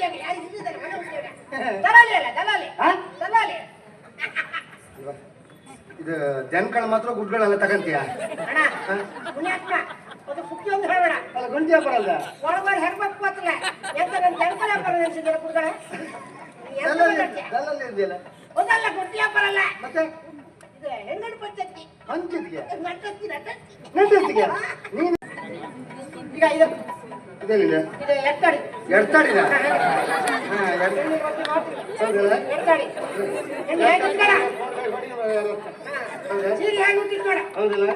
ಉದ್ಯೋಗ ಯಾರು ಇಲ್ಲಿದ್ದಾರೆ ಮನೆ ಉದ್ಯೋಗ ದಲಾಲಿ ಅಲ್ಲ ದಲಾಲಿ. ಹಾ? ದಲಾಲಿ. ಇದು ಜನಗಳು ಮಾತ್ರ ಗುಡ್ಗಳೆಲ್ಲ ತಗಂತೀಯ? ಅಣ್ಣ ಪುಣ್ಯಾತ್ಮ ಅದು ಸುದ್ದಿ ಒಂದು ಹೇಳಬೇಡ ಅಲ್ಲ ಗಂಟಿಯ ಬರಲ್ಲ. ಒಳಗಡೆ ಎಂತ ನನ್ನ ಜನಪದ ಕುಡ್ಗಳೆ ಇದೆಯಲ್ಲ? ಗುಡ್ಡಿ ಮತ್ತೆ? ಇದು ಹೆಂಗಡ ಪಂಚಾಯತಿ ಹಂಚಿದ್ಗೆ ನಟತ್ತಿ ನಟತ್ತಿ ನಟತ್ತಿಗೆ ನೀನು ಈಗ ಇದು ಇದೇನಿಲ್ಲ ಎಡ್ತಾಡಿದ. ಹೌದಲ್ಲ? ಹೌದಲ್ಲ?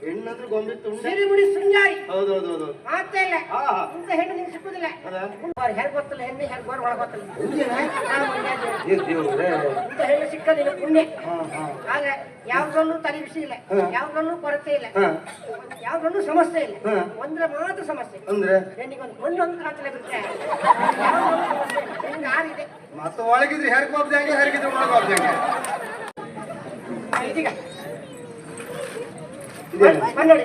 ಹೆಣ್ಣಂದ್ರೆ ಗೊಂಬೆ ತುಂಡ ಸಿರಿ ಮುಡಿ ಶೃಂಗಾರಿ. ಹೌದೌದು ಹೌದು ಮಾತೇ ಇಲ್ಲ. ಇಂಥ ಹೆಣ್ಣು ನಿಂಗೆ ಸಿಕ್ಕುದಿಲ್ಲ. ಹೌದಾ? ಹೆಂಗ್ ಗೊತ್ತಿಲ್ಲ ಹೆಣ್ಣು ಹೆಂಗ್ ಗೋರ್ ಒಳಗ್ ಗೊತ್ತಿಲ್ಲ. ಇಂಥ ಹೆಣ್ಣು ಸಿಕ್ಕದಿಲ್ಲ ಪುಣ್ಯ. ಆದ್ರೆ ಯಾವ್ದ್ರಲ್ಲೂ ತಲೆ ಬಿಸಿ ಇಲ್ಲ. ಯಾವ್ದ್ರಲ್ಲೂ ಕೊರತೆ ಇಲ್ಲ. ಯಾವ್ದ್ರಲ್ಲೂ ಸಮಸ್ಯೆ ಇಲ್ಲ. ಒಂದ್ರೆ ಮಾತ್ರ ಸಮಸ್ಯೆ. ಅಂದ್ರೆ? ಹೆಣ್ಣಿಗೊಂದು ಒಂದೊಂದು ಕಾತಲೆ ಬಿಟ್ರೆ ಯಾವ್ದ್ರಲ್ಲೂ ಸಮಸ್ಯೆ ಇಲ್ಲ. ಹೆಣ್ಣಿಗೆ ಆರಿದೆ ಮತ್ತೆ ಒಳಗಿದ್ರೆ ಹೆರ್ಕ್ ಹೋಗ್ದಂಗೆ ಹೆರ್ಗಿದ್ರೆ ಒಳಗೆ ಇದೀಗ ಕನ್ನಡಿ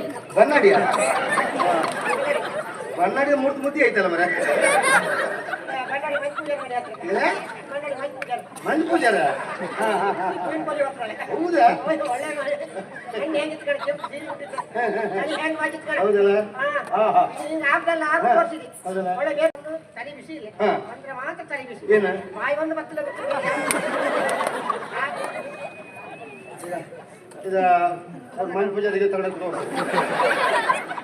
ಕನ್ನಡಿಯ ಮೂರ್ತಿ ಮುದ್ದಿ ಐತಲ್ಲ ಮರ ಕನ್ನಡಿ ಮೈ ಪೂಜೆ ಮಾಡಿ ಹತ್ರ ಏನೇ? ಕನ್ನಡಿ ಮೈ ಪೂಜೆ ಮಣ್ಣು ಪೂಜಾರ ಹೌದಾ. ಹೌದಲ್ಲ. ಹೌದಲ್ಲ? ತಲೆ ಬಿಸಿ ಅಂದ್ರೆ ಮಾತ್ರ ತಲೆ ಬಿಸಿ ಏನು? ಬಾಯಿ ಒಂದು ಬತ್ತಲ ಇದ ಅದು ಪೂಜೆ ಪೂಜಾರಿಗೆ ತಗೊಳಕ್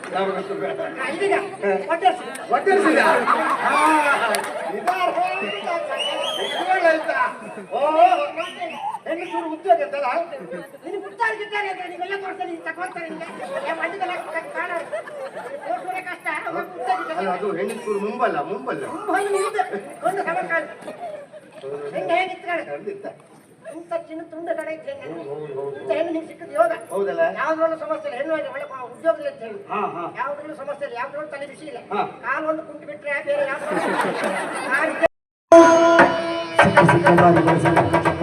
ನಾವು ಬೇಡ ಓ ಹೆಣ್ಣು ಚೂರು ಉದ್ಯೋಗ ಅಂತಲ್ಲ? ನೀನು ಅಂತ ನೀವೆಲ್ಲ ತೋರಿಸ್ತಾರೆ ನೀನು ತಗೊಳ್ತಾರೆ ನಿನಗೆ. ಏ, ಮಂಡ್ಯದಲ್ಲಿ ಕಾಣ. ಕಷ್ಟ. ಅಲ್ಲ ಅದು ಹೆಣ್ಣು ಚೂರು ಮುಂಬಲ್ಲ ಮುಂಬಲ್ಲ. ಒಂದು. ಹೆಂಗೆ ಹೇಗಿತ್ತು ಇಂಥ ಚಿನ್ನ ತುಂಡ ಕಡೆ. ಇಂಥ ಹೆಣ್ಣು ನಿಮ್ಗೆ ಸಿಕ್ಕಿದ್ದು ಯೋಗ. ಹೌದಲ್ಲ? ಯಾವ್ದ್ರಲ್ಲೂ ಸಮಸ್ಯೆ ಇಲ್ಲ. ಹೆಣ್ಣು ಒಳ್ಳೆ ಉದ್ಯೋಗದಲ್ಲಿ ಅಂತ ಹೇಳಿ. ಯಾವ್ದ್ರಲ್ಲೂ ಸಮಸ್ಯೆ ಇಲ್ಲ. ಯಾವ್ದ್ರಲ್ಲೂ ತಲೆ ಬಿಸಿ ಇಲ್ಲ. ಕಾಲು ಒಂದು ಕುಂಟು ಬಿಟ್ರೆ ಬೇರೆ ಯಾವ್ದು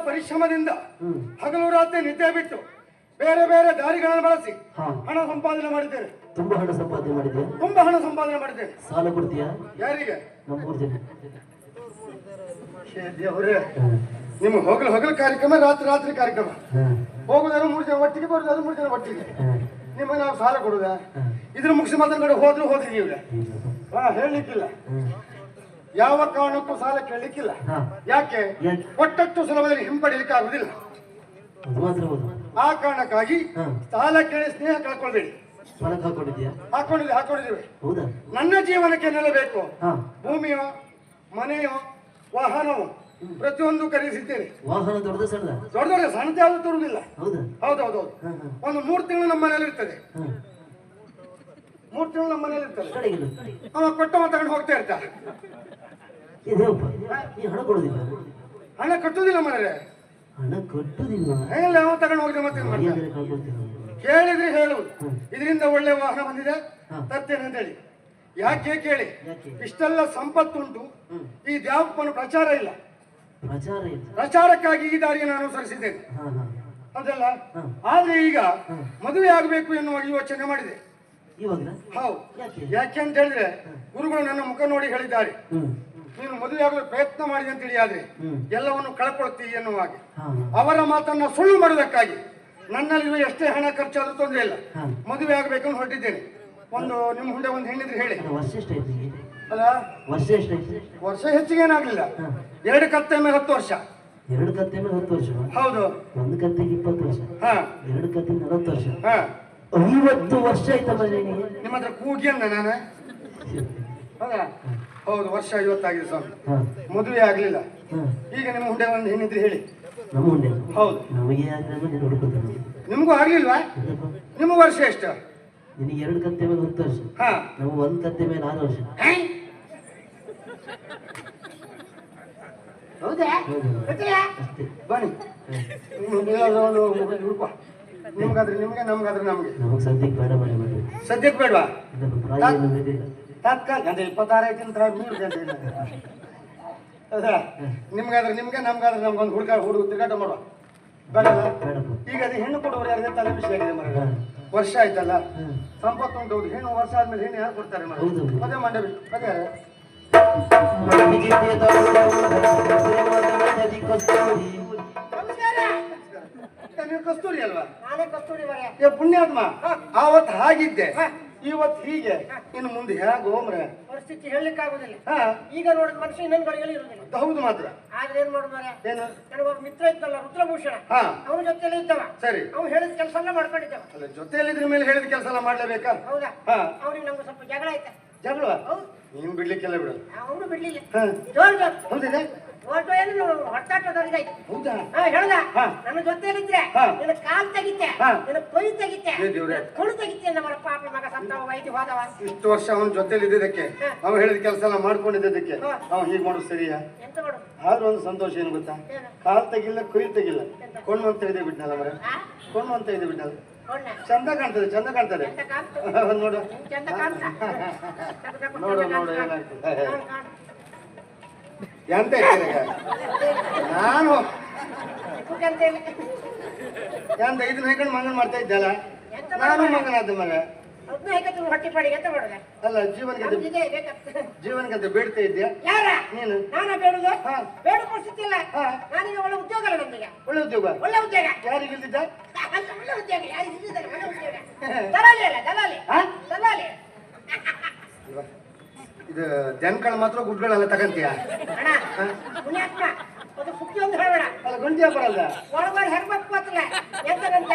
ಪರಿಶ್ರಮದಿಂದ ಹಗಲು ರಾತ್ರಿ ನಿದ್ದೆ ಬಿಟ್ಟು ಬೇರೆ ಬೇರೆ ದಾರಿಗಳನ್ನು ಬಳಸಿ ಹಣ ಸಂಪಾದನೆ ಮಾಡಿದ್ದೇನೆ ತುಂಬಾ ಹಣ ಸಂಪಾದನೆ ಮಾಡಿದ್ದೇನೆ ತುಂಬಾ ಹಣ ಸಂಪಾದನೆ ಮಾಡಿದ್ದೇನೆ ಸಾಲ ಕೊಡ್ತೀಯಾ? ಯಾರಿಗೆ? ಅವರೇ ಮೂರು ಜನ ಹೇ. ದೇವರೇ ನಿಮ್ಮ ಹೋಗಲು ಹೋಗಲು ಕಾರ್ಯಕ್ರಮ ರಾತ್ರಿ ರಾತ್ರಿ ಕಾರ್ಯಕ್ರಮ. ಹೋಗುದಾದ್ರೂ ಮೂರು ಜನ ಒಟ್ಟಿಗೆ ಬರುದಾದ್ರೂ ಮೂರು ಜನ ಒಟ್ಟಿಗೆ. ನಿಮ್ಮ ನಿಮಗೆ ನಾವು ಸಾಲ ಕೊಡುದ. ಇದ್ರ ಮುಗಿಸಿ ಮಾತ್ರ ಕಡೆ ಹೋದ್ರು ಹೋದ್ರಿ ನೀವು. ಹಾ ಹೇಳಲಿಕ್ಕಿಲ್ಲ. ಯಾವ ಕಾರಣಕ್ಕೂ ಸಾಲ ಕೇಳಲಿಕ್ಕಿಲ್ಲ. ಯಾಕೆ? ಒಟ್ಟಷ್ಟು ಕೊಟ್ಟಷ್ಟು ಸುಲಭದಲ್ಲಿ ಹಿಂಪಡಿಲಿಕ್ಕೆ ಆಗುದಿಲ್ಲ ಆ ಕಾರಣಕ್ಕಾಗಿ ಸಾಲ ಕೇಳಿ ಸ್ನೇಹ ಕಳ್ಕೊಳ್ಬೇಡಿ. ಹಾಕೊಂಡಿದ್ದೀವಿ. ಹಾಕೊಂಡಿದ್ದೀವಿ ನನ್ನ ಜೀವನಕ್ಕೆ ನಿಲ್ಲಬೇಕು ಭೂಮಿಯ ಭೂಮಿಯೋ ಮನೆಯೋ ವಾಹನವೋ ಪ್ರತಿಯೊಂದು ಖರೀದಿಸಿದ್ದೇನೆ. ದೊಡ್ಡ ಸಣ್ಣದು? ಯಾವುದು ತರುವುದಿಲ್ಲ. ಹೌದಾ? ಹೌದೌದು. ಒಂದು ಮೂರು ತಿಂಗಳು ನಮ್ಮ ಮನೇಲಿ ಇರ್ತದೆ. ಮೂರು ತಿಂಗಳು ನಮ್ಮ ಮನೇಲಿ ಇರ್ತದೆ. ಅವ ಕೊಟ್ಟವ ತಗೊಂಡು ಹೋಗ್ತಾ ಇರ್ತ ಇದೇವಪ್ಪ ನೀ ಹಣ ಕೊಡೋದಿಲ್ಲ. ಹಣ ಕಟ್ಟುದಿಲ್ಲ ಮನೇಲಿ ಹಣ ಕಟ್ಟುದಿಲ್ಲ. ಹೇಳಿ ಅವ ತಗೊಂಡು ಹೋಗಿದೆ ಮತ್ತೆ ಕೇಳಿದ್ರೆ ಹೇಳು. ಇದರಿಂದ ಒಳ್ಳೆ ವಾಹನ ಬಂದಿದೆ. ತರ್ತೇನೆ ಅಂತ ಹೇಳಿ ಯಾಕೆ ಕೇಳಿ? ಇಷ್ಟೆಲ್ಲ ಸಂಪತ್ತುಂಟು. ಈ ದ್ಯಾವಪ್ಪನ ಪ್ರಚಾರ ಇಲ್ಲ. ಪ್ರಚಾರ ಇಲ್ಲ. ಪ್ರಚಾರಕ್ಕಾಗಿ ಈ ದಾರಿಯನ್ನು ಅನುಸರಿಸಿದ್ದೇನೆ. ಹಾ ಹಾ. ಅದಲ್ಲ. ಆದ್ರೆ ಈಗ ಮದುವೆ ಆಗಬೇಕು ಎನ್ನುವ ಯೋಚನೆ ಮಾಡಿದೆ. ಹೌದು. ಯಾಕೆ? ಅಂತ ಹೇಳಿದ್ರೆ ಗುರುಗಳು ನನ್ನ ಮುಖ ನೋಡಿ ಹೇಳಿದ್ದಾರೆ. ನೀನು ಮದುವೆ ಆಗಲು ಪ್ರಯತ್ನ ಮಾಡಿದೆ ಅಂತ ಹ್ಮ್. ಎಲ್ಲವನ್ನು ಕಳ್ಕೊಳ್ತೀವಿ ಎನ್ನುವ ಹಾಗೆ. ಅವರ ಮಾತನ್ನ ಸುಳ್ಳು ಮಾಡುವುದಕ್ಕಾಗಿ ನನ್ನಲ್ಲಿ ಎಷ್ಟೇ ಹಣ ಖರ್ಚಾದ್ರೂ ತೊಂದರೆ ಇಲ್ಲ. ಮದುವೆ ಆಗಬೇಕಂತ ಹೊರಟಿದ್ದೇನೆ. ಒಂದು ನಿಮ್ಮ ಮುಂದೆ ಒಂದು ಹೆಣ್ಣಿದ್ರೆ ಹೇಳಿ. ಅಲ್ಲ, ವರ್ಷ ವರ್ಷ ಹೆಚ್ಚಿಗೆ ಏನಾಗ್ಲಿಲ್ಲ. ಎರಡು ಕತ್ತೆ ಮೇಲೆ ಹತ್ತು ವರ್ಷ. ಎರಡು ಕತ್ತೆ ಮೇಲೆ ಹತ್ತು ವರ್ಷ? ಹೌದು. ಒಂದು ಕತ್ತೆಗೆ ಇಪ್ಪತ್ತು ವರ್ಷ? ಹಾ. ಎರಡು ಕತ್ತೆ ನಲವತ್ತು ವರ್ಷ? ಹಾ. ಐವತ್ತು ವರ್ಷ ನಿನಗೆ? ನಿಮ್ಮ ಹತ್ರ ಕೂಗಿ ಅಂದ ನಾನು. ಹೌದಾ? ಹೌದು ವರ್ಷ ಐವತ್ತಾಗಿದೆ ಸ್ವಾಮಿ. ಮದುವೆ ಆಗ್ಲಿಲ್ಲ. ಈಗ ನಿಮ್ಮ ಹುಂಡೆ ಒಂದು ಹೆಣ್ಣಿದ್ರೆ ಹೇಳಿ. ನಮ್ಮ ಉಂಡೆ ಹೌದು. ನಮಗೆ ನೀನು ಹುಡುಕೋದು ನಿಮಗೂ. ಆಗ್ಲಿಲ್ವಾ? ನಿಮ್ಮ ವರ್ಷ ಎಷ್ಟು? ನಿನಗೆ ಎರಡು ಕತ್ತೆ ಮೇಲೆ ಹತ್ತು ವರ್ಷ. ಹಾ. ನಮಗೆ ಒಂದು ಕತ್ತೆ ಮೇಲೆ ಆರು ವರ್ಷ. ಹೌದಾ? ಅಷ್ಟೇ. ಬನ್ನಿ. ಹುಡುಕ ನಿಮ್ಗಾದ್ರೆ ನಿಮ್ಗೆ ನಮ್ಗಾದ್ರೆ ನಮ್ಗೆ. ನಮಗೆ ಸದ್ಯಕ್ಕೆ ಬೇಡ ಬೇಡ ಸದ್ಯಕ್ಕೆ ಬೇಡವಾ? ಅಂದ್ರೆ ಇಪ್ಪತ್ತಾರು ಐತಿ ಅಂತ ಮೂರು ಹೌದಾ ನಿಮ್ಗಾದ್ರೆ ನಿಮ್ಗೆ ನಮ್ಗಾದ್ರೆ ನಮ್ಗೊಂದು ಹುಡುಗ ಹುಡುಗ ತಿರುಗಾಟ ಮಾಡುವ. ಬೇಡ ಈಗ ಅದು ಹೆಣ್ಣು ಕೊಡುವವರು ಯಾರಿಗೆ ತಲೆ ಬಿಸಿ ಆಗಿದೆ ಮರ ವರ್ಷ ಆಯ್ತಲ್ಲ? ಸಂಪತ್ತು ಉಂಟು ಹೌದು. ಹೆಣ್ಣು ವರ್ಷ ಆದ್ಮೇಲೆ ಹೆಣ್ಣು ಯಾರು ಕೊಡ್ತಾರೆ ಮರ ಅದೇ ಮಾಡಬೇಕು ಅದೇ ಕಸ್ತೂರಿ ಅಲ್ವಾ? ನಾನೇ ಕಸ್ತೂರಿ ಮರ ಪುಣ್ಯಾತ್ಮ. ಆವತ್ತು ಹಾಗಿದ್ದೆ. ಇವತ್ತು ಹೀಗೆ ಇನ್ನು ಮುಂದೆ ಹೇಗೆ ಹೋಮ್ರೆ ಪರಿಸ್ಥಿತಿ ಹೇಳಲಿಕ್ಕಾಗುದಿಲ್ಲ ಹಾ. ಈಗ ನೋಡಿದ ಮನುಷ್ಯ ಇನ್ನೊಂದು ಗಡಿಗಳು ಇರುವುದಿಲ್ಲ. ಹೌದು ಮಾತ್ರ. ಆದ್ರೆ ಏನ್ ಮಾಡ್ಬಾರ ಏನು? ನನಗೊಬ್ಬ ಮಿತ್ರ ಇದ್ದಲ್ಲ ರುದ್ರಭೂಷಣ. ಹಾ. ಅವನ ಜೊತೆಲೇ ಇದ್ದವ. ಸರಿ. ಅವ್ನು ಹೇಳಿದ ಕೆಲಸ ಎಲ್ಲ ಮಾಡ್ಕೊಂಡಿದ್ದವ. ಅಲ್ಲ ಜೊತೆಯಲ್ಲಿದ್ರ ಮೇಲೆ ಹೇಳಿದ ಕೆಲಸ ಎಲ್ಲ ಮಾಡ್ಲೇಬೇಕಾ? ಹೌದಾ? ಹಾ. ಅವ್ನಿಗೆ ನಮ್ಗೆ ಸ್ವಲ್ಪ ಜಗಳ ಆಯ್ತಾ. ಜಗಳ ಹೌದು. ನೀನ್ ಬಿಡ್ಲಿಕ್ಕೆಲ್ಲ ಬಿಡು. ಅವನು ಬಿಡ್ಲಿಲ್ಲ. ಹಾ. ಹೌದಿದೆ? ಓಟೋ ಏನು ಹೊಟ್ಟಾಟದವ್ರಿಗಾಯ್ತು ಹೌದಾ? ಹಾ ಹೇಳ್ದ? ನನ್ನ ಜೊತೆಲಿದ್ರೆ. ನಿನ್ನ ಕಾಲ್ ತೆಗಿತೆ ನಿನ್ನ ಕೊಯ್ ತೆಗಿತೆ. ಕುಳು ತೆಗಿತೆ ನಮ್ಮ ಪಾಪ ಮಗ ಸಂತವ ವೈದ್ಯ ಹೋದವ ಇಷ್ಟು ವರ್ಷ ಅವನ ಜೊತೆಲಿ ಇದ್ದಿದ್ದಕ್ಕೆ. ಅವ ಹೇಳಿದ ಕೆಲಸ ಎಲ್ಲ ಮಾಡ್ಕೊಂಡಿದ್ದಕ್ಕೆ. ಅವ ಹೀಗೆ ಮಾಡೋದು ಸರಿಯಾ? ಆದ್ರೂ ಒಂದು ಸಂತೋಷ ಏನು ಗೊತ್ತಾ? ಕಾಲ್ ತೆಗಿಲ್ಲ ಕುಯ್ ತೆಗಿಲ್ಲ. ಕೊಂಡು ಅಂತ ಇದೆ ಬಿಟ್ನಲ್ಲ ಮರ? ಕೊಂಡು ಅಂತ ಇದೆ ಬಿಟ್ನಲ್ಲ? ಚಂದ ಕಾಣ್ತದೆ ಚಂದ ಕಾಣ್ತದೆ. ನೋಡು. ನೋಡು ನೋಡು ಏನಾಗ್ತದೆ. ಎಂತ? ನಾನು. ಎಂತ ಇದನ್ನ ಹೇಳ್ಕೊಂಡು ಮಂಗನ್ ಮಾಡ್ತಾ ಇದ್ದಲ್ಲ ನಾನು? ಮಂಗನಾದ ಮಗ. ಅಲ್ಲ ಜೀವನಕ್ಕೆ ನಮ್ದು ಇದೆ ಬೇಕಂತ ಜೀವನಕ್ಕೆ ಬೇಡ್ತಾ ಇದ್ಯಾ ಯಾರ? ನೀನು? ನಾನ ಬೇಡುದು. ಬೇಡ ಪರಿಸ್ಥಿತಿಲ್ಲ. ನಾನೀಗ ಒಳ್ಳೆ ಉದ್ಯೋಗ ಅಲ್ಲ ಒಳ್ಳೆ ಉದ್ಯೋಗ? ಒಳ್ಳೆ ಉದ್ಯೋಗ. ಯಾರಿಗೆ ಇಲ್ದಿದ್ದ? ಒಳ್ಳೆ ಉದ್ಯೋಗ ಒಳ್ಳೆ ಉದ್ಯೋಗ. ದಲಾಲಿ ಅಲ್ಲ ದಲಾಲಿ? ದಲಾಲಿ? ಇದು ಜನಗಳು ಮಾತ್ರ ಗುಡ್ಗಳೆಲ್ಲ ತಗಂತೀಯ? ಅದು ಸುದ್ದಿ ಒಂದು ಹೇಳಬೇಡ. ಅಲ್ಲ ಗುಂಡಿಯ ಬರಲ್ಲ. ಅಲ್ಲ ಒಳಗಡೆ ಹೆರ್ಬೇಕು ಗೊತ್ತಿಲ್ಲ ಎಂತ ನನ್ನ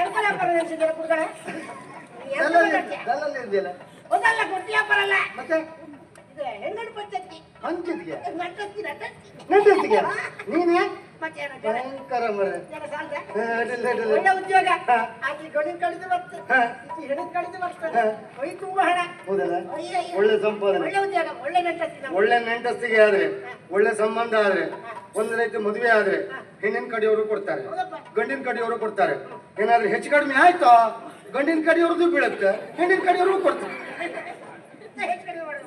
ಇದೆಯಲ್ಲ ಒಂದಲ್ಲ ಗುಂಡಿಯ ಬರಲ್ಲ ಮತ್ತೆ? ನಟಸ್ತಿ ನೀನೇ? ಭಯಂಕರ ಮರ. ಒಳ್ಳೆ ಉದ್ಯೋಗ. ಬರ್ತದೆ ಬರ್ತದೆ ತುಂಬ ಹಣ ಹೌದಲ್ಲ? ಒಳ್ಳೆ ಸಂಪಾದನೆ. ಒಳ್ಳೆ ಉದ್ಯೋಗ ಒಳ್ಳೆ ಒಳ್ಳೆ ನೆಂಟಸ್ತಿಗೆ ಆದ್ರೆ ಒಳ್ಳೆ ಸಂಬಂಧ ಆದ್ರೆ ಒಂದು ರೀತಿ ಮದುವೆ ಆದ್ರೆ ಹೆಣ್ಣಿನ ಕಡೆಯವರು ಕೊಡ್ತಾರೆ. ಗಂಡಿನ ಕಡೆಯವರು ಕೊಡ್ತಾರೆ. ಏನಾದ್ರೂ ಹೆಚ್ಚು ಕಡಿಮೆ ಆಯ್ತೋ? ಗಂಡಿನ ಕಡೆಯವ್ರದ್ದು ಬೀಳುತ್ತೆ ಹೆಣ್ಣಿನ ಕಡೆಯವ್ರಿಗೂ ಕೊಡ್ತಾರೆ.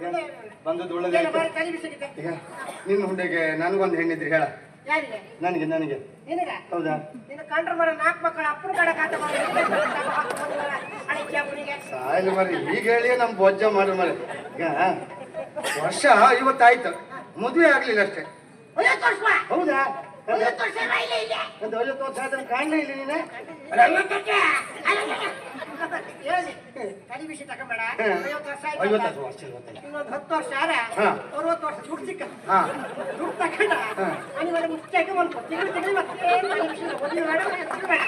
ಒಳ್ಳೆ- ಬಂದದ್ದು ಈಗ ನಿನ್ನ ಹುಂಡೆಗೆ ನನಗೊಂದು ಹೆಣ್ಣಿದ್ರಿ ಹೇಳ. ಯಾರಿಗೆ? ನನಗೆ ನನಗೆ. ನಿನಗ? ಹೌದಾ? ನಿನ್ನ ಕಂಡ್ರ ಮರ ನಾಲ್ಕು ಮಕ್ಕಳ ಅಪ್ಪನ ಕಡೆ ಸಾಯಲು ಮರಿ ಈಗ ಹೇಳಿ ನಮ್ ಬೊಜ್ಜ ಮಾಡ್ರಿ ಮರಿ. ಈಗ ವರ್ಷ ಇವತ್ತಾಯ್ತು ಮದುವೆ ಆಗ್ಲಿಲ್ಲ ಅಷ್ಟೇ. ಹೌದಾ? ಒಂದು ಐವತ್ತು ವರ್ಷ ಆದ್ರೆ ಕಾಣಲೇ ಇಲ್ಲ ನೀನೆ? ಹೇಳಿ. ತಲೆ ಬಿಸಿ ತಗೊಂಬೇಡ. ಐವತ್ತು ವರ್ಷ ಐವತ್ತು ಆಯ್ತು ವರ್ಷ ಇವತ್ತಲ್ಲ ಇನ್ನೊಂದು ಹತ್ತು ವರ್ಷ. ಅರವತ್ತು ವರ್ಷ ದುಡ್ಡು ಸಿಕ್ಕ ಹಾ. ದುಡ್ಡು ತಗೊಂಡ. ಹಾ. ಅನಿವಾರ್ಯ ಮುಖ್ಯಕ್ಕೆ ಒಂದು ತಿಂಗಳು ತಿಂಗಳು ಮತ್ತೆ ತಲೆ ಬಿಸಿ ಒಂದು ಬೇಡ ಒಂದು ಬೇಡ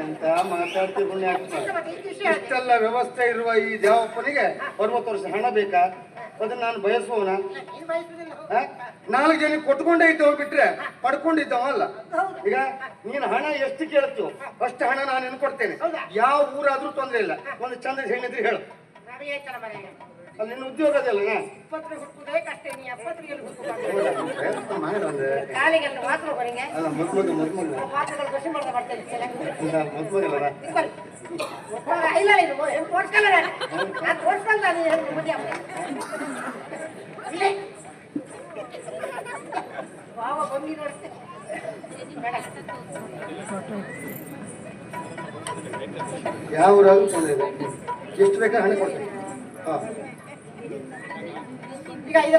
ಎಂತ ಮಾತಾಡ್ತಿ ಪುಣ್ಯ ಮತ್ತೆ ಈ ವಿಷಯ ಇಷ್ಟೆಲ್ಲ ವ್ಯವಸ್ಥೆ ಇರುವ ಈ ದೇವಪ್ಪನಿಗೆ ಅರವತ್ತು ವರ್ಷ ಹಣ ಬೇಕಾ? ಅದನ್ನ ನಾನು ಬಯಸುವವನ? ನಾಲ್ಕು ಜನ ಕೊಟ್ಕೊಂಡೇ ಇದ್ದವ ಬಿಟ್ರೆ ಪಡ್ಕೊಂಡಿದ್ದವ ಅಲ್ಲ. ಹೌದು. ಈಗ ನೀನು ಹಣ ಎಷ್ಟು ಕೇಳ್ತೀವೋ ಅಷ್ಟು ಹಣ ನಾನು ನಿನ್ ಕೊಡ್ತೇನೆ. ಯಾವ ಊರಾದ್ರೂ ತೊಂದ್ರೆ ಇಲ್ಲ. ಒಂದು ಚಂದ ಹೆಣ್ಣಿದ್ರೆ ಹೇಳು. ಅಲ್ಲಿ ನಿನ್ನ ಮಾತ್ರ ಬರಂಗೆ ಅಲ್ಲ ಮದ್ಮಗ ಮದ್ಮಗ. ಮದ್ಮಗಲ್ಲ ಇಲ್ಲ ಇದು ತೋರ್ಸ್ಕಲ್ಲ ನಾನು ಮದುವೆ ಆಗ್ಬೇಕು. ಇಲ್ಲೇ. ಬಾವ ಬಂದು ಎಷ್ಟು ಬೇಕಾ ಹಣ ಕೊಡ್ತೇನೆ. ಈಗ ಇದು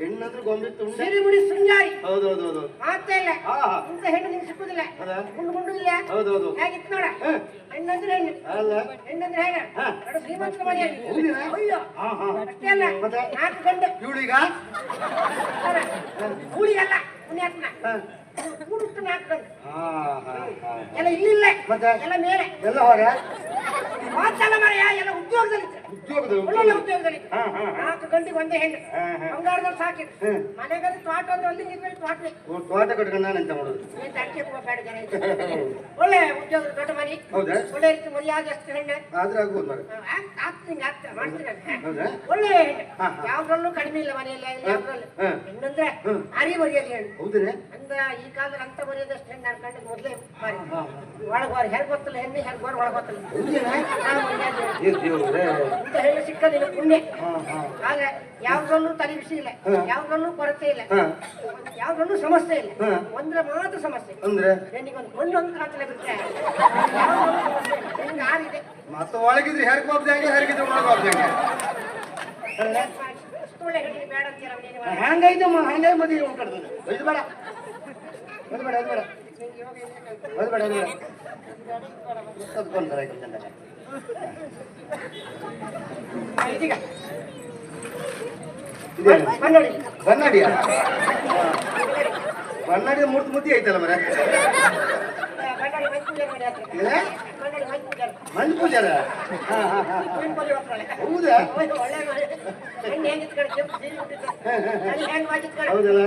ಹೆಣ್ಣಂದ್ರೆ ಗೊಂಬೆ ತುಂಡೆ ಸಿರಿ ಮುಡಿ ಸುಂಜಾರಿ ಹೌದು ಹೌದು ಹೌದು ಮಾತೇ ಇಲ್ಲ. ಹಾ ಹಾ. ಇಂಥ ಹೆಣ್ಣು ನಿಂಗೆ ಸಿಕ್ಕುದಿಲ್ಲ? ಗುಂಡು ಗುಂಡು ಹೌದು ಹೌದು ಹೇಗಿತ್ತು ನೋಡ. ಹೆಣ್ಣಂದ್ರೆ ಹೆಣ್ಣು ಅಲ್ಲ. ಹೆಣ್ಣಂದ್ರೆ ಹೇಗ? ಅಯ್ಯೋ. ಹಾ ಹಾ. ಅಷ್ಟೇ ಅಲ್ಲ. ಮತ್ತೆ? ನಾಲ್ಕು ಗಂಡು. ಇವಳೀಗ? ಪುಣ್ಯಾತ್ಮ. ನಾಲ್ಕು ಗಂಡು. ಹಾ ಎಲ್ಲ ಇಲ್ಲಿಲ್ಲ? ಎಲ್ಲ ಮೇಲೆ. ಎಲ್ಲ ಹೊರ ಮಾತಲ್ಲ ಮರೆಯ ಎಲ್ಲ ಉದ್ಯೋಗದಲ್ಲಿ ಉದ್ಯೋಗದ ಒಳ್ಳೊಳ್ಳೆ ಉದ್ಯೋಗದಲ್ಲಿ. ಹಾ ಹಾ ಹಾ. ನಾಲ್ಕು ಗಂಟಿಗೆ ಒಂದೇ ಹೆಣ್ಣು. ಹಾ, ಹಾ. ಬಂಗಾರದಲ್ಲಿ ಸಾಕಿದ್ರು ಹ್ಮ್. ಮನೆಗದು ತೋಟ ಒಂದು ಅಲ್ಲಿ ನಿರ್ಮಲ್ ತೋಟವೇ ಓ, ತೋಟ ಕಟ್ಕೊಂಡು ನಾನು ಎಂತ ಮಾಡೋದು? ಏನ್ ತಟ್ಟೆ ಕೂಡ ಬೇಡ ಜನ ಇದು. ಒಳ್ಳೆ ಉದ್ಯೋಗ ದೊಡ್ಡ ಮನೆ. ಹೌದಾ? ಒಳ್ಳೆ ರೀತಿ ಮರ್ಯಾದೆ ಅಷ್ಟು ಹೆಣ್ಣು. ಆದ್ರೆ ಆಗ್ಬೋದು ಮಾರ್ರೆ. ಆಗ್ತೀನಿ ಆಗ್ತಾ ಮಾಡ್ತೀನಿ ಹೌದಾ? ಒಳ್ಳೆ ಹೆಣ್ಣು. ಹಾ, ಹಾ. ಯಾವ್ದ್ರಲ್ಲೂ ಕಡಿಮೆ ಇಲ್ಲ ಮನೆಯಲ್ಲಿ ಯಾವ್ದ್ರಲ್ಲೂ. ಹಾ. ಹೆಣ್ಣಂದ್ರೆ ಹ್ಮ್. ಅರಿ ಮರ್ಯಾದೆ ಹೆಣ್ಣು. ಹೌದೇನೆ? ಅಂದ್ರ ಈ ಕಾಲದಲ್ಲಿ ಅಂತ ಮರ್ಯಾದಷ್ಟು ಹೆಣ್ಣು ನಾನು ಕಂಡಿದ್ದು ಮೊದಲೇ ಒಳಗ್ ಹಾ ಒಳಗೆ ಹೊರ ಹೆಂಗ್ ಗೊತ್ತಿಲ್ಲ ಹೆಣ್ಣು ಹೆಂಗ್ ಹೊರ ಒಳಗೆ ಗೊತ್ತಿಲ್ಲ. ಹೌದೇನೆ. ಏ ದೇವ್ರೇ. ಇಂಥ ಹೆಣ್ಣು ಸಿಕ್ಕ ನಿನ್ನ ಪುಣ್ಯ ಆದ್ರೆ ಯಾವ್ದ್ರಲ್ಲೂ ತಲೆ ಬಿಸಿ ಇಲ್ಲ. ಯಾವ್ದ್ರಲ್ಲೂ ಕೊರತೆ ಇಲ್ಲ. ಯಾವ್ದ್ರಲ್ಲೂ ಸಮಸ್ಯೆ ಇಲ್ಲ. ಒಂದ್ರೆ ಮಾತ್ರ ಸಮಸ್ಯೆ. ಅಂದ್ರೆ? ಹೆಣ್ಣಿಗೊಂದು ಮಣ್ಣು ಅಂತ ಕಾತಲೆ ಬಿಟ್ರೆ ಹೆಂಗ ಆಗಿದೆ ಮತ್ತೆ ಒಳಗಿದ್ರೆ ಹೆರ್ಗ್ ಹೋಗ್ದೆ ಹಂಗೆ ಹೆರ್ಗಿದ್ರೆ ಒಳಗೆ ಹೋಗ್ದೆ ಹಂಗೆ. ಬೇಡ ಬೇಡ. ಹಂಗೈತಮ್ಮ ಹಂಗೆ ಮದುವೆ ಉಳ್ಕಡ್ತದೆ ಇದು ಬೇಡ. ಅದು ಬೇಡ ಅದು ಬೇಡ. ನಿಂಗೆ ಬೇಡ? ಅದು ಬೇಡ. ಅದು ಬೇಡ ಅದು ಕೊಂಡ್ರೆ ಆಯ್ತು ಚಂದ. ಆ, ಇದೀಗ ಇದೇನು? ಕನ್ನಡಿ ಕನ್ನಡಿಯ ಕನ್ನಡಿಯ ಮೂರ್ತಿ ಮುದ್ದಿ ಐತಲ್ಲ ಮರ ಮಂಜು ಪೂಜಾರ? ಹೌದಾ? ಹೌದಲ್ಲ?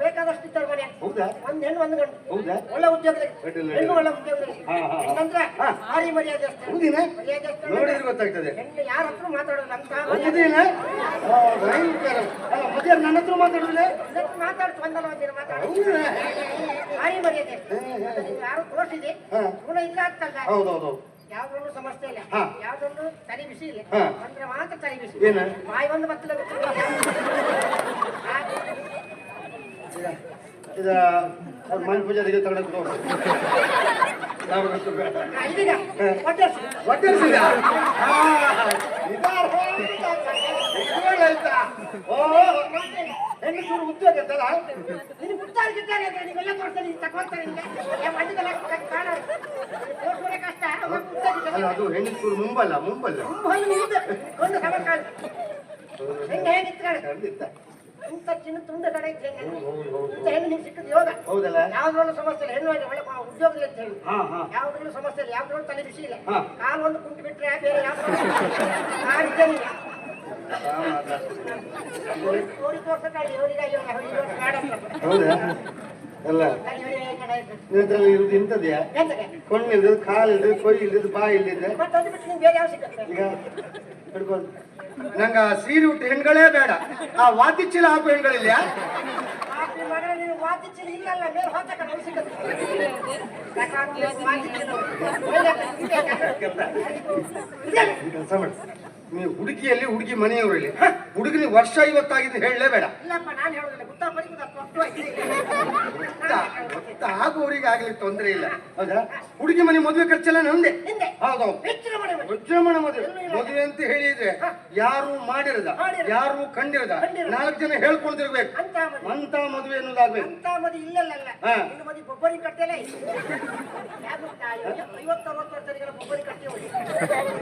ಬೇಕಾದಷ್ಟು ಇದ್ದಾರೆ ಮನೆ ಹೌದಾ? ಒಂದ್ ಹೆಣ್ಣು ಒಂದು ಗಂಡು ಹೌದಾ? ಒಳ್ಳೆ ಉದ್ಯೋಗದಲ್ಲಿ ಹೆಣ್ಣು ಒಳ್ಳೆ ಉದ್ಯೋಗದಲ್ಲಿ. ಹೆಣ್ಣಂದ್ರೆ ಭಾರಿ ಮರ್ಯಾದೆ ಅಷ್ಟೇ ಹೌದಿನ ನೋಡಿದ್ರೆ ಗೊತ್ತಾಗ್ತದೆ. ಹೆಣ್ಣು ಯಾರ ಹತ್ರ ಮಾತಾಡೋದು ಅಂತ ಹೌದಿನ ಭಯಂಕರ ಅಲ್ಲ ನನ್ನ ಹತ್ರ ಮಾತಾಡಿದ್ರೆ ಮಾತಾಡ್ತು ಒಂದಲ್ಲ ಒಂದಿನ ಮಾತಾಡ ಭಾರಿ ಮರ್ಯಾದೆ. ತೋರಿಸಿದೆ. ಗುಣ ಇಲ್ಲ ಅಂತಲ್ಲ ಹೌದೌದು. ಯಾವ್ದ್ರಲ್ಲೂ ಸಮಸ್ಯೆ ಇಲ್ಲ. ಹಾ. ತನಿ ತಲೆ ಬಿಸಿ ಇಲ್ಲ. ಅಂದ್ರೆ ಮಾತ್ರ ತಲೆ ಬಿಸಿ. ಏನ? ಬಾಯಿ ಒಂದು ಬತ್ತಲ ಇದು ಅವ್ರ ಮನೆ ಪೂಜಾರಿಗೆ ತೋರಿಸಿ ಬೇಡ ಇದೀಗ ಒಟ್ಟರಿಸಿದ ಓ ಹೆಣ್ಣು ಚೂರು ಉದ್ಯೋಗ ಇರ್ತದ ನಿನ್ ಮುಟ್ಟಾರ್ ಗಿಟ್ಟಾರ್ ಅಂದ್ರೆ ನೀವೆಲ್ಲ ತೋರಿಸ್ತಾರೆ ನೀನ್ ತಕೊಂತಾರೆ ನಿಂಗೆ. ಏ ಮಂಡ್ಯದಲ್ಲ ಕಾಣ. ಕಷ್ಟ ಅದು ಹೆಣ್ಣು ಚೂರು ಮುಂಬಲ್ಲ ಮುಂಬಲ್ಲ. ಒಂದು ಸಮ ಕಾಣ. ಹೆಂಗೆ ಇಂಥ ಚಿನ್ನ ತುಂಡ ಕಡೆ ಇತ್ತು ಹೆಣ್ಣು ಇಂಥ ನಿಂಗೆ ಸಿಕ್ಕದು ಯೋಗ. ಹೌದಲ್ಲ? ಯಾವ್ದ್ರಲ್ಲೂ ಸಮಸ್ಯೆ ಹೆಣ್ಣು ಒಳ್ಳೆ ಉದ್ಯೋಗ ಅಂತ ಹೇಳಿ. ಯಾವ್ದ್ರಲ್ಲೂ ಸಮಸ್ಯೆ ಇಲ್ಲ. ಯಾವ್ದ್ರಲ್ಲೂ ತಲೆ ಬಿಸಿ ಇಲ್ಲ. ಕಾಲು ಒಂದು ಕುಂಟು ಬಿಟ್ರೆ ಬೇರೆ ಯಾವ ಹೌದಾ? ಅಲ್ಲ. ನಿನ್ನದ್ರಲ್ಲಿ ಇರುದು ಇಂಥದ್ಯಾ? ಕಣ್ಣು ಇಲ್ದದ್ದು ಕಾಲು ಇಲ್ದದ್ದು ಕೊಯ್ ಇಲ್ದದ್ದು ಬಾಯಿ ಸಿಕ್ಕತ್ತೆ ಈಗ ಹಿಡ್ಕೊಂಡು ನಂಗ ಆ ಸೀರೆ ಉಟ್ಟು ಹೆಣ್ಗಳೇ ಬೇಡ. ಆ ವಾತಿ ಚೀಲ ಹಾಕೋ ಹೆಣ್ಗಳಿಲ್ಲ ಕೆಲಸ ಮಾಡಿ. ಹುಡುಗಿಯಲ್ಲಿ ಹುಡುಗಿ ಮನೆಯವರಲ್ಲಿ ಹುಡುಗನಿಗೆ ವರ್ಷ ಇವತ್ತಾಗಿದೆ ಹೇಳಲೇ ಬೇಡ. ಇಲ್ಲಪ್ಪ ನಾನು ಹೇಳೋದಿಲ್ಲ. ಆಗ್ಲಿಕ್ಕೆ ತೊಂದರೆ ಇಲ್ಲ. ಹೌದಾ? ಹುಡುಗಿ ಮನೆ ಮದುವೆ ಖರ್ಚೆಲ್ಲ ನಂದೆ ಹಿಂದೆ. ಹೌದೌದು. ವಿಜೃಂಭಣೆ ಮದುವೆ. ಮದುವೆ. ಅಂತ ಹೇಳಿದ್ರೆ ಯಾರು ಮಾಡಿರದ. ಯಾರು ಕಂಡಿರದ. ನಾಲ್ಕು ಜನ ಹೇಳ್ಕೊಂಡಿರ್ಬೇಕು ಅಂತ ಮದುವೆ. ಅನ್ನೋದಾಗ್ಬೇಕು.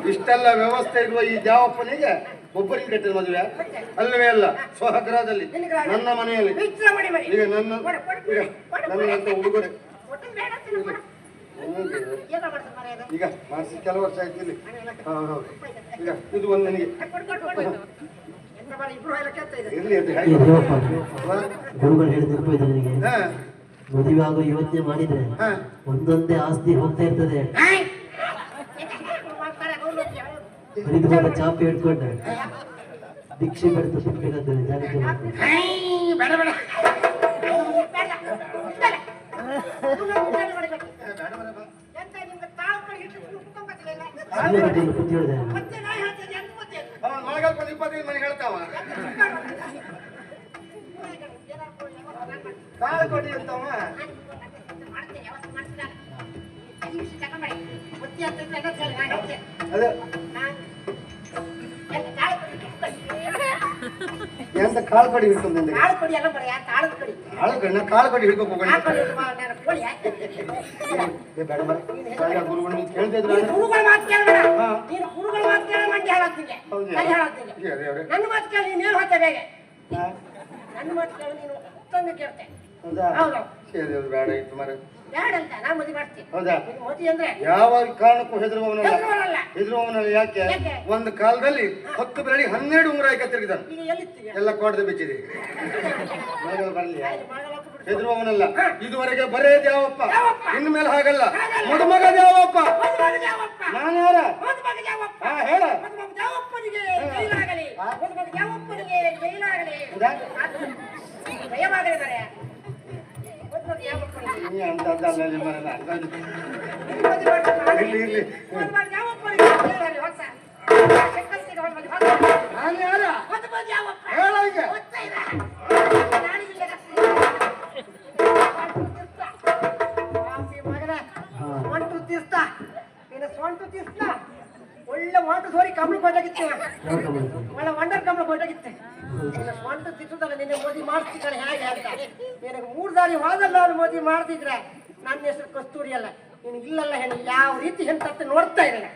ಇಷ್ಟೆಲ್ಲ ವ್ಯವಸ್ಥೆ ಇರುವ ಈ ದ್ಯಾವಪ್ಪನಿಗೆ ಒಬ್ಬರಿಗೆ ಕಟ್ಟಿದ ಮದುವೆ? ಅಲ್ಲವೇ ಅಲ್ಲ ಸ್ವಹಗ್ರಹದಲ್ಲಿ ನನ್ನ ಮನೆಯಲ್ಲಿ. ಈಗ ನನ್ನ ನನ್ನಂತ ಉಡುಗೊರೆ ಈಗ ಮಾಡಿಸಿ ಕೆಲವು ವರ್ಷ ಆಯ್ತು ಇಲ್ಲಿ. ಮನೆ ಎಲ್ಲ ಹಾ, ಹೌದು. ಈಗ ಇದು ಒಂದು ನನಗೆ. ಇರ್ಲಿ? ಗುರುಗಳು ಹೇಳಿದ ನೆನಪಾಯ್ತು ನನಗೆ. ಹಾ, ಮದುವೆ ಆಗೋ ಯೋಚನೆ ಮಾಡಿದ್ರೆ ಒಂದೊಂದೇ ಆಸ್ತಿ ಹೋಗ್ತಾ ಇರ್ತದೆ ಏಯ್! ಎಂತ ಮಾಡ್ತಾರೆ ಅವ್ರು ನೋಡಿ, ಹರಿದು ಹೋದ ಚಾಪೆ ಹಿಡ್ಕೊಂಡೆ ಭಿಕ್ಷೆ ಬೆಳೆದು ಸಿಗ್ಬೇಕಾದ್ರೆ ಜಾಗ್ರತೆ ಮಾಡ್ಕೊಂಡು ಏಯ್, ಬೇಡ ಬೇಡ ಬೇಡ. ಇಷ್ಟಲ್ಲ. ಇವ್ನು ಉಂಟಾಣಿ ಮಾಡ್ಬೇಕು. ಎಂತ ನಿಮ್ಗೆ ತಾವು ಕಡೆ ಹಿಟ್ಟು ಕುತ್ಕೊಂಬತ್ತಿಲ್ಲ ಸುಮ್ಮನೆ ಬಿಟ್ಟಿಲ್ಲ ಬುದ್ಧಿ ಹೇಳಿದೆ ಮತ್ತೆ ನಾ ಹೇಳ್ತೇನೆ ಎಂತ ಮತ್ತೆ ಅವನು ಮಳೆಗಾಲ ಬಂದು ಇಪ್ಪತ್ತೈದು ಮನೆ ಹೇಳ್ತಾವ ಕಾಳು ಕೊಡಿ ಅಂತವ ಅದೇ ಕಾಳು ಕಡಿ ಹಿಡ್ಕೊಂಡ್ ಕಾಳು ಕಡಿ ಎಲ್ಲ ಬರ ತಾಳದ ಕಡಿ ಕಾಳು ಕಡಿ ನಾ ಕಾಳು ಕಡಿ ಹಿಡ್ಕೊಂಡು ಹೋಗೋಣ ಬೇಡ ಮರ. ಗುರುಗಳು ನೀವು ಮಾತು ಕೇಳಬೇಡ. ನೀನು ಗುರುಗಳ ಮಾತು ಕೇಳ ಮಂಡಿ ಹಾಳಾಗ್ತಿದ್ದೆ ನನ್ನ ಮಾತು ಕೇಳಿ ನೀನು ನನ್ನ ಮಾತು ಕೇಳಿ ನೀನು ತಂದು ಕೇಳ್ತೆ. ಹೌದಾ? ಹೌದು. ಸರಿ ಅದು ಬೇಡ ಇತ್ತು ಮರ ಬೇಡ ಅಂತ ನಾ ಮದುವೆ ಮಾಡ್ತೀನಿ. ಹೌದಾ? ನೀನು ಅಂದ್ರೆ? ಯಾವ ಕಾರಣಕ್ಕೂ ಹೆದರುವವನಲ್ಲ. ಹೆದ್ರುವವನಲ್ಲ. ಹೆದರುವವನಲ್ಲ ಯಾಕೆ? ಒಂದು ಕಾಲದಲ್ಲಿ ಹತ್ತು ಬೆರಳಿ ಹನ್ನೆರಡು ಉಂಗ್ರಾಯ ಆಯ್ಕೆ ತಿರುಗಿದಾನ ಎಲ್ಲ ಕೋಟದ ಬಿಚ್ಚಿದೆ. ಬರಲಿ. ಹೆದರುವವನಲ್ಲ. ಇದುವರೆಗೆ ಬರೇ ದ್ಯಾವಪ್ಪ ಇನ್ ಇನ್ನು ಮೇಲೆ ಹಾಗಲ್ಲ. ಮಡಮಗ ಮದುಮಗ ಒಂದು ದ್ಯಾವಪ್ಪ. ನಾನು ಯಾರ? ಒಂದು. ಹಾ ಹೇಳ. ಒಂದು ಮಗ ದ್ಯಾವಪ್ಪನಿಗೆ ಜೈಲಾಗಲಿ. ಇರ್ಲಿ ಇರ್ಲಿ. ನಾನು ಯಾರ? ಹೇಳ ಈಗ. ಒಂಟು ತೀರ್ಥ ನಿನ್ನ ಸ್ವಂಟು ತೀರ್ಥ ಒಳ್ಳೆ ವಾಟು ಸೋರಿ ಕಮ್ಳು ಕೊಟ್ಟಾಗಿತ್ತೆ ಒಳ್ಳೆ ವಂಡರ್ ಕಮ್ಳು ಕೊಟ್ಟಾಗಿತ್ತೆ. ನಿನ್ನ ಸ್ವಂಟು ತಿರ್ಸುದಲ್ಲ ನಿನ್ನೆ ಮೋದಿ ಮಾಡ್ತಿದ್ದಾಳೆ, ಹೇಗೆ ಅಂತ? ನಿನಗೆ ಮೂರು ದಾರಿ ಹೋದಲ್ಲ ಅವ್ರು ಮೋದಿ ಮಾಡ್ತಿದ್ರೆ. ನನ್ನ ಹೆಸರು ಕಸ್ತೂರಿ ಅಲ್ಲ ನೀನು ಇಲ್ಲಲ್ಲ ಹೆಣ್ಣು, ಯಾವ ರೀತಿ ಹೆಣ್ತ ನೋಡ್ತಾ ಇರಲ್ಲ